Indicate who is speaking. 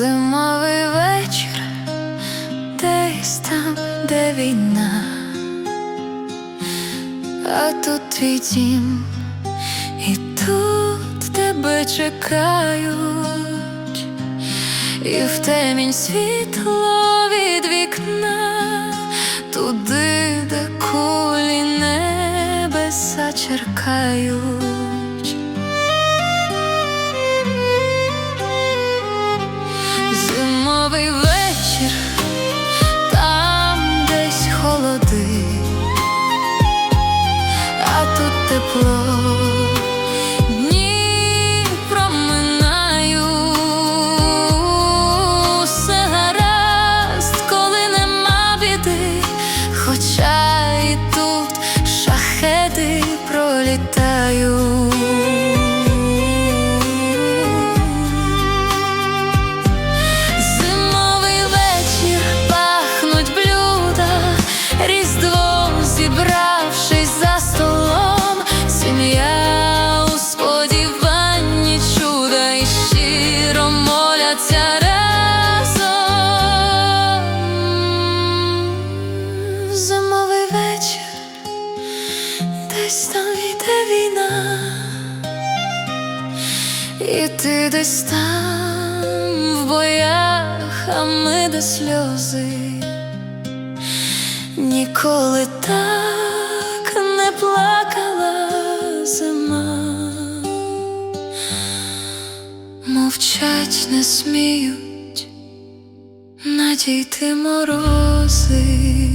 Speaker 1: Зимовий вечір, десь там, де війна, а тут твій дім, і тут тебе чекають, і в темінь світло від вікна, туди, де кулі небеса черкають. Зимовий вечір, там десь холоди, а тут тепло, дні проминаю, все гаразд, коли нема біди, хоча і тут шахеди пролітають. Десь там йде війна. І ти десь там в боях, а ми де сльози. Ніколи так не плакала зима. Мовчать не сміють надійти морози.